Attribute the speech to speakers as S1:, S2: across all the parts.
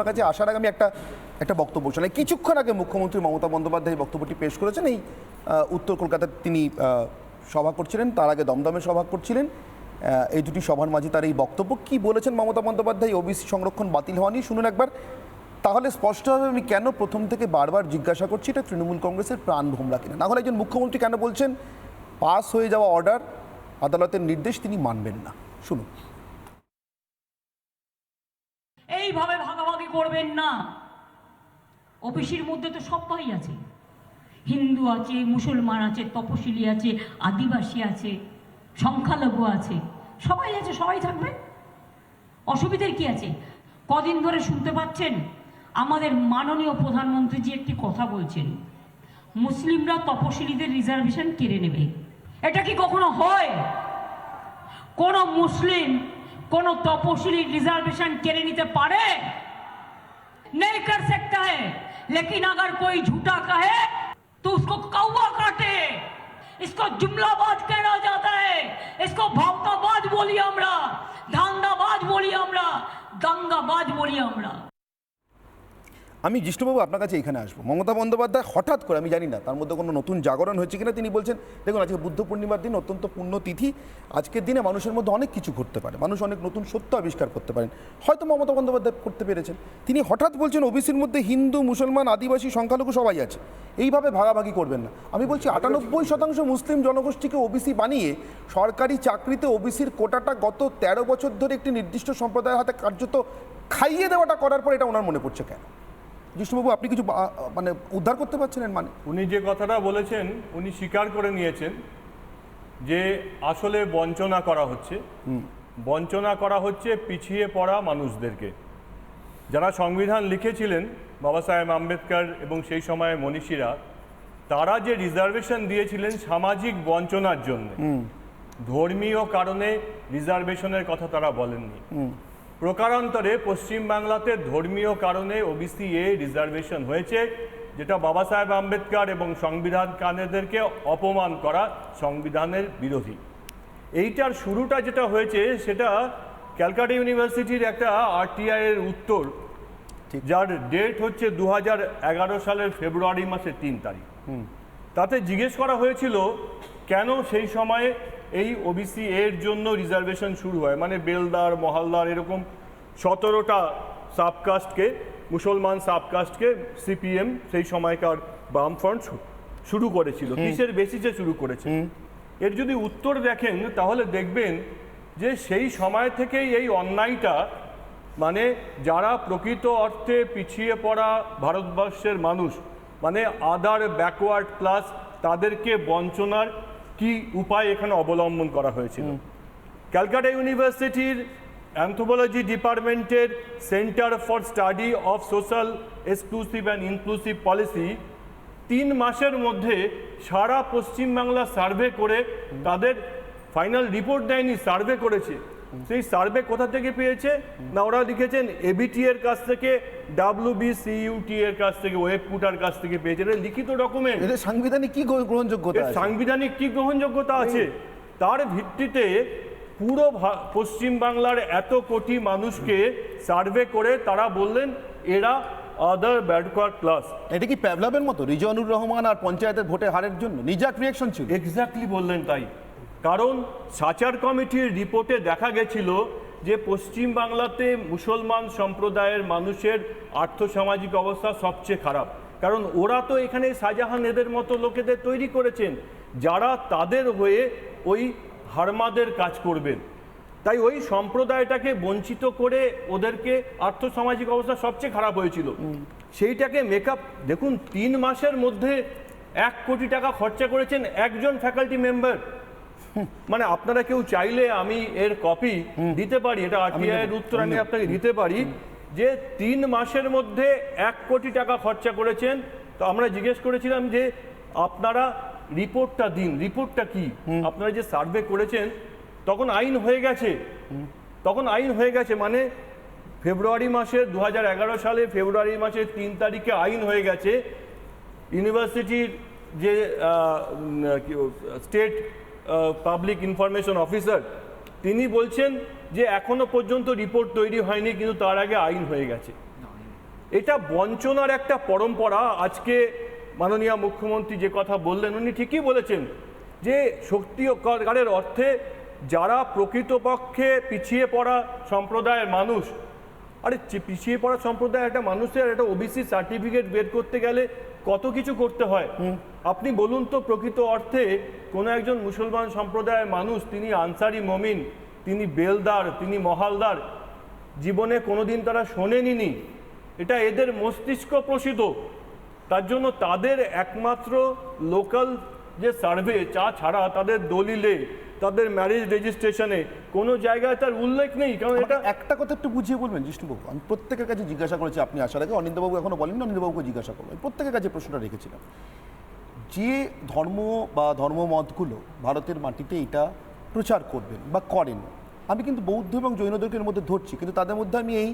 S1: আপনার কাছে আসার আগে আমি একটা একটা বক্তব্য শুনলাম কিছুক্ষণ আগে মুখ্যমন্ত্রী মমতা বন্দ্যোপাধ্যায় বক্তব্যটি পেশ করেছেন, এই উত্তর কলকাতার তিনি সভা করছিলেন, তার আগে দমদমে সভা করছিলেন। এই দুটি সভার মাঝে তার এই বক্তব্য। কি বলেছেন মমতা বন্দ্যোপাধ্যায়? ওবিসি সংরক্ষণ বাতিল হওয়া নিয়ে শুনুন একবার। তাহলে স্পষ্টভাবে আমি কেন প্রথম থেকে বারবার জিজ্ঞাসা করছি, এটা তৃণমূল কংগ্রেসের প্রাণ ভোমরা কিনা? না হলে একজন মুখ্যমন্ত্রী কেন বলছেন, পাস হয়ে যাওয়া অর্ডার আদালতের নির্দেশ তিনি মানবেন না শুনুন।
S2: এইভাবে করবেন না। অফিসের মধ্যে তো সবাই আছে। হিন্দু আছে, মুসলমান আছে, তপশিলি আছে, আদিবাসী আছে, সংখ্যালঘু আছে, সবাই আছে, সবাই থাকবে। অসুবিধার কি আছে? কদিন ধরে শুনতে পাচ্ছেন? আমাদের মাননীয় প্রধানমন্ত্রী যে একটি কথা বলছেন। মুসলিমরা তপশিলিদের রিজার্ভেশন কেড়ে নেবে। এটা কি কখনো হয়? কোনো মুসলিম কোনো তপশিলির রিজার্ভেশন কেড়ে নিতে পারে? नहीं कर सकता है। लेकिन अगर कोई झूठा कहे तो उसको कौवा काटे। इसको जुमलाबाद कहना जाता है। इसको भावताबाद बोलिए हमरा धांगाबाद बोलिए हमरा दंगाबाद बोलिए हमरा।
S1: আমি জিষ্ণুবাবু আপনার কাছে এখানে আসব। মমতা বন্দ্যোপাধ্যায় হঠাৎ করে, আমি জানি না, তার মধ্যে কোনো নতুন জাগরণ হয়েছে কিনা, তিনি বলছেন, দেখুন, আজকে বুদ্ধ পূর্ণিমার দিন, অত্যন্ত পুণ্য তিথি। আজকের দিনে মানুষের মধ্যে অনেক কিছু ঘটতে পারে। মানুষ অনেক নতুন সত্য আবিষ্কার করতে পারেন। হয়তো মমতা বন্দ্যোপাধ্যায় করতে পেরেছেন। তিনি হঠাৎ বলছেন, ওবিসির মধ্যে হিন্দু, মুসলমান, আদিবাসী, সংখ্যালঘু সবাই আছে। এইভাবে ভাগাভাগি করবেন না। আমি বলছি, আটানব্বই শতাংশ মুসলিম জনগোষ্ঠীকে ওবিসি বানিয়ে সরকারি চাকরিতে ওবিসির কোটাটা গত তেরো বছর ধরে একটি নির্দিষ্ট সম্প্রদায়ের হাতে কার্যত খাইয়ে দেওয়াটা করার পর এটা ওনার মনে পড়ছে কেন? জিষ্ণুবাবু আপনি কিছু মানে উদ্ধার করতে পারছেন এর মানে?
S3: উনি যে কথাটা বলেছেন উনি স্বীকার করে নিয়েছেন যে আসলে বঞ্চনা করা হচ্ছে। বঞ্চনা করা হচ্ছে পিছিয়ে পড়া মানুষদেরকে। যারা সংবিধান লিখেছিলেন বাবা সাহেব আম্বেদকর এবং সেই সময় মনীষীরা তারা যে রিজার্ভেশন দিয়েছিলেন সামাজিক বঞ্চনার জন্য। ধর্মীয় কারণে রিজার্ভেশনের কথা তারা বলেননি। প্রকারান্তরে পশ্চিমবাংলাতে ধর্মীয় কারণে ওবিসি এ রিজার্ভেশন হয়েছে যেটা বাবা সাহেব আম্বেদকর এবং সংবিধান কানেদেরকে অপমান করা সংবিধানের বিরোধী। এইটার শুরুটা যেটা হয়েছে সেটা ক্যালকাটা ইউনিভার্সিটির একটা আরটিআই এর উত্তর যার ডেট হচ্ছে দু হাজার এগারো সালের ফেব্রুয়ারি মাসের তিন তারিখ। তাতে জিজ্ঞেস করা হয়েছিল কেন সেই সময়ে এই ওবিসি এর জন্য রিজার্ভেশন শুরু হয়। মানে বেলদার মহালদার এরকম সতেরোটা সাবকাস্টকে মুসলমান সাবকাস্টকে সিপিএম সেই সময়কার বামফ্রন্ট শুরু করেছিল। কিসের বেসিসে শুরু করেছে? এর যদি উত্তর দেখেন তাহলে দেখবেন যে সেই সময় থেকেই এই অন্যায়টা মানে যারা প্রকৃত অর্থে পিছিয়ে পড়া ভারতবর্ষের মানুষ মানে আদার ব্যাকওয়ার্ড ক্লাস তাদেরকে বঞ্চনার কি উপায় এখানে অবলম্বন করা হয়েছিল? ক্যালকাটা ইউনিভার্সিটির অ্যান্থোপোলজি ডিপার্টমেন্টের centre for study of social exclusive and inclusive policy তিন মাসের মধ্যে সারা পশ্চিমবাংলা সার্ভে করে তাদের ফাইনাল রিপোর্ট দেয়নি সার্ভে করেছে। সেই সার্ভে কোথা থেকে পেয়েছে? না ওরা লিখেছেন এবিটি এর কাছ থেকে ডাব্লিউ বিসিইউটি এর কাছ থেকে ওয়েব পুটার কাছ থেকে পেয়েছে। এটা লিখিত ডকুমেন্ট
S1: এদের সাংবিধানিক কি গ্রহণযোগ্যতা আছে?
S3: সাংবিধানিক কি গ্রহণযোগ্যতা আছে? তার ভিত্তিতে পুরো ভা- পশ্চিমবাংলার এত কোটি মানুষকে সার্ভে করে তারা বললেন এরা আদার ব্যাকওয়ার্ড ক্লাস
S1: এটা কি প্যাভলাবের মতো? রিজওয়ানুর রহমান আর পঞ্চায়েতের ভোটে হারের জন্য? নিজাক রিয়াকশন ছিল।
S3: এক্স্যাক্টলি বললেন তাই। কারণ সাচার কমিটির রিপোর্টে দেখা গেছিল যে পশ্চিম বাংলাতে মুসলমান সম্প্রদায়ের মানুষের আর্থসামাজিক অবস্থা সবচেয়ে খারাপ। কারণ ওরা তো এখানে শাহজাহান এদের মতো লোকেদের তৈরি করেছেন যারা তাদের হয়ে ওই হারমাদের কাজ করবেন। তাই ওই সম্প্রদায়টাকে বঞ্চিত করে ওদেরকে আর্থসামাজিক অবস্থা সবচেয়ে খারাপ হয়েছিল। সেইটাকে মেকআপ দেখুন তিন মাসের মধ্যে এক কোটি টাকা খরচা করেছেন একজন ফ্যাকাল্টি মেম্বার মানে আপনারা কেউ চাইলে আমি এর কপি দিতে পারি এটা আরটিআই এর উত্তর আমি আপনাকে দিতে পারি যে তিন মাসের মধ্যে এক কোটি টাকা খরচা করেছেন। তো আমরা জিজ্ঞেস করেছিলাম যে আপনারা রিপোর্টটা দিন রিপোর্টটা কি? আপনারা যে সার্ভে করেছেন তখন আইন হয়ে গেছে। তখন আইন হয়ে গেছে মানে ফেব্রুয়ারি মাসের দু হাজার এগারো সালে ফেব্রুয়ারি মাসের তিন তারিখে আইন হয়ে গেছে। ইউনিভার্সিটির যে স্টেট পাবলিক ইনফরমেশন অফিসার তিনি বলছেন যে এখনও পর্যন্ত রিপোর্ট তৈরি হয়নি, কিন্তু তার আগে আইন হয়ে গেছে। এটা বঞ্চনার একটা পরম্পরা। আজকে মাননীয় মুখ্যমন্ত্রী যে কথা বললেন, উনি ঠিকই বলেছেন যে সত্যিকারের অর্থে যারা প্রকৃতপক্ষে পিছিয়ে পড়া সম্প্রদায়ের মানুষ, আরে পিছিয়ে পড়া সম্প্রদায়ের একটা মানুষের একটা ওবিসি সার্টিফিকেট বের করতে গেলে কত কিছু করতে হয়? আপনি বলুন তো প্রকৃত অর্থে কোনো একজন মুসলমান সম্প্রদায়ের মানুষ তিনি আনসারি মমিন তিনি বেলদার তিনি মহালদার জীবনে কোনোদিন তারা শোনেনি এটা এদের মস্তিষ্ক প্রসিত। তার জন্য তাদের একমাত্র লোকাল যে সার্ভে চা ছাড়া তাদের দলিলে তাদের ম্যারেজ রেজিস্ট্রেশনে কোনো জায়গায় তার উল্লেখ নেই কারণ এটা
S1: একটা কথা একটু বুঝিয়ে বলবেন জিষ্ণুবাবু। আমি প্রত্যেকের কাছে জিজ্ঞাসা করেছি আপনি আসার আগে অনিন্দবাবু এখনও বলেননি অনিন্দবাবুকে জিজ্ঞাসা করব প্রত্যেকের কাছে প্রশ্নটা রেখেছিলাম। যে ধর্ম বা ধর্মমতগুলো ভারতের মাটিতে এটা প্রচার করবেন বা করেন, আমি কিন্তু বৌদ্ধ এবং জৈনদেরকে মধ্যে ধরছি, কিন্তু তাদের মধ্যে আমি এই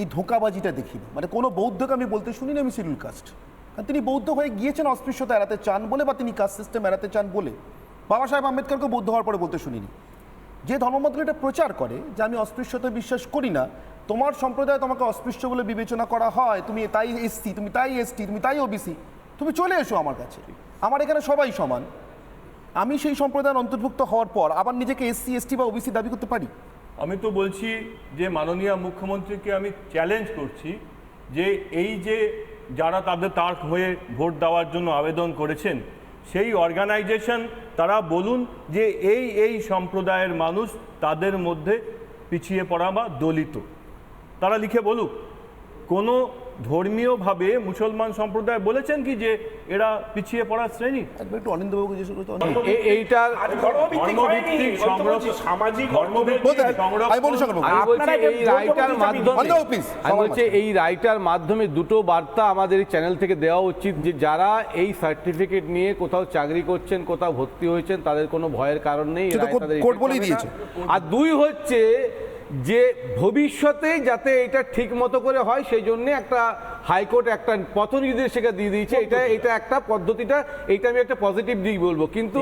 S1: এই ধোঁকাবাজিটা দেখিনি। মানে কোনো বৌদ্ধকে আমি বলতে শুনিনি আমি শিডিউল কাস্ট কারণ তিনি বৌদ্ধ হয়ে গিয়েছেন, অস্পৃশ্যতা এড়াতে চান বলে বা তিনি কাস্ট সিস্টেম এড়াতে চান বলে। বাবা সাহেব আম্বেদকরকে বৌদ্ধ হওয়ার পরে বলতে শুনিনি। যে ধর্মমতগুলো এটা প্রচার করে, যে আমি অস্পৃশ্যতা বিশ্বাস করি না, তোমার সম্প্রদায় তোমাকে অস্পৃশ্য বলে বিবেচনা করা হয়, তুমি তাই এসসি, তুমি তাই এসটি, তুমি তাই ওবিসি, তুমি চলে এসো আমার কাছে। আমার এখানে সবাই সমান। আমি সেই সম্প্রদায়ের অন্তর্ভুক্ত হওয়ার পর আবার নিজেকে এসসি এসটি বা ওবিসি দাবি করতে পারি?
S3: আমি তো বলছি যে মাননীয় মুখ্যমন্ত্রীকে আমি চ্যালেঞ্জ করছি যে এই যে যারা তাদের তার হয়ে ভোট দেওয়ার জন্য আবেদন করেছেন, সেই অর্গানাইজেশন তারা বলুন যে এই এই সম্প্রদায়ের মানুষ তাদের মধ্যে পিছিয়ে পড়া বা দলিত। তারা লিখে বলুক, কোনো ধর্মীয়ভাবে মুসলমান সম্প্রদায় বলেছেন কি যে এরা পিছিয়ে পড়া শ্রেণি?
S1: একটু অনিন্দবাবুকে জিজ্ঞেস করতে অনিন্দ-
S4: এইটা
S5: ধর্মভিত্তিক সামাজিক যে
S4: এই
S5: ভোট
S4: রায়টার মাধ্যমে দুটো বার্তা আমাদের এই চ্যানেল থেকে দেওয়া উচিত যে যারা এই সার্টিফিকেট নিয়ে কোথাও চাকরি করছেন কোথাও ভর্তি হয়েছেন তাদের কোনো ভয়ের কারণ নেই। আর দুই হচ্ছে যে ভবিষ্যতে যাতে এটা ঠিক মতো করে হয় সেই জন্যে একটা হাইকোর্ট একটা পথ নির্দেশিকা দিয়ে দিয়েছে এটা এটা একটা পদ্ধতিটা এটা আমি একটা পজিটিভ দিক বলব। কিন্তু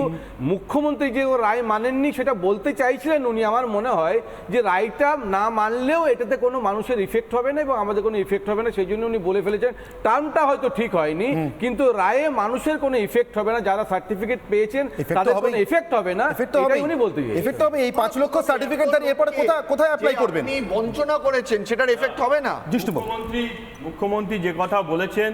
S4: মুখ্যমন্ত্রী যে ও রায় মানেননি সেটা বলতে চাইছিলেন উনি। আমার মনে হয় যে রায়টা না মানলেও এটাতে কোনো মানুষের ইফেক্ট হবে না এবং আমাদের কোনো ইফেক্ট হবে না সেই জন্য উনি বলে ফেলেছেন। টার্মটা হয়তো ঠিক হয়নি কিন্তু রায়ে মানুষের কোনো ইফেক্ট হবে না। যারা সার্টিফিকেট পেয়েছেন তাদের কোনো ইফেক্ট হবে না। এটাই উনি বলতে চেয়েছেন।
S1: এফেক্ট হবে এই পাঁচ লক্ষ সার্টিফিকেট তার এরপরে কোথায় কোথায় অ্যাপ্লাই করবেন?
S6: আপনি বঞ্চনা করেছেন সেটার এফেক্ট হবে না?
S1: জিষ্ণুবাবু
S3: মুখ্যমন্ত্রী যে কথা বলেছেন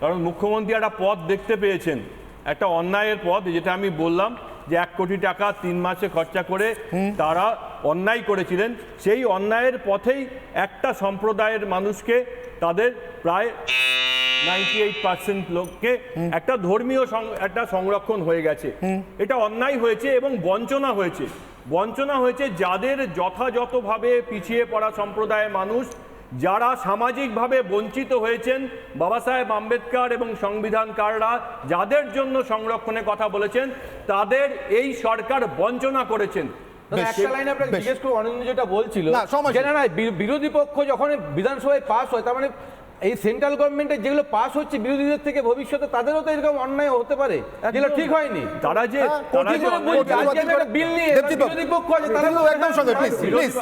S3: কারণ মুখ্যমন্ত্রী একটা পথ দেখতে পেয়েছেন একটা অন্যায়ের পথ যেটা আমি বললাম যে এক কোটি টাকা তিন মাসে খরচা করে তারা অন্যায় করেছিলেন। সেই অন্যায়ের পথেই একটা সম্প্রদায়ের মানুষকে তাদের প্রায় নাইনটি এইট পার্সেন্ট লোককে একটা ধর্মীয় সং- একটা সংরক্ষণ হয়ে গেছে। এটা অন্যায় হয়েছে এবং বঞ্চনা হয়েছে। বঞ্চনা হয়েছে যাদের যথাযথভাবে পিছিয়ে পড়া সম্প্রদায়ের মানুষ যারা সামাজিকভাবে বঞ্চিত হয়েছেন বাবা সাহেব আম্বেদকর এবং সংবিধানকাররা যাদের জন্য সংরক্ষণের কথা বলেছেন তাদের এই সরকার বঞ্চনা করেছেন।
S4: যেটা বলছিল বিরোধী পক্ষ যখন বিধানসভায় পাস হয় তার মানে এই সেন্ট্রাল গভর্নমেন্টের যেগুলো পাস হচ্ছে বিরোধীদের থেকে ভবিষ্যতে তাদেরও তো এরকম অন্যায় হতে পারে যেগুলো ঠিক হয়নি।
S3: তারা যে
S1: হ্যাঁ,
S4: বিল নিয়ে বিরোধী পক্ষ আছে তারা
S1: একদম সঙ্গে প্লিজ প্লিজ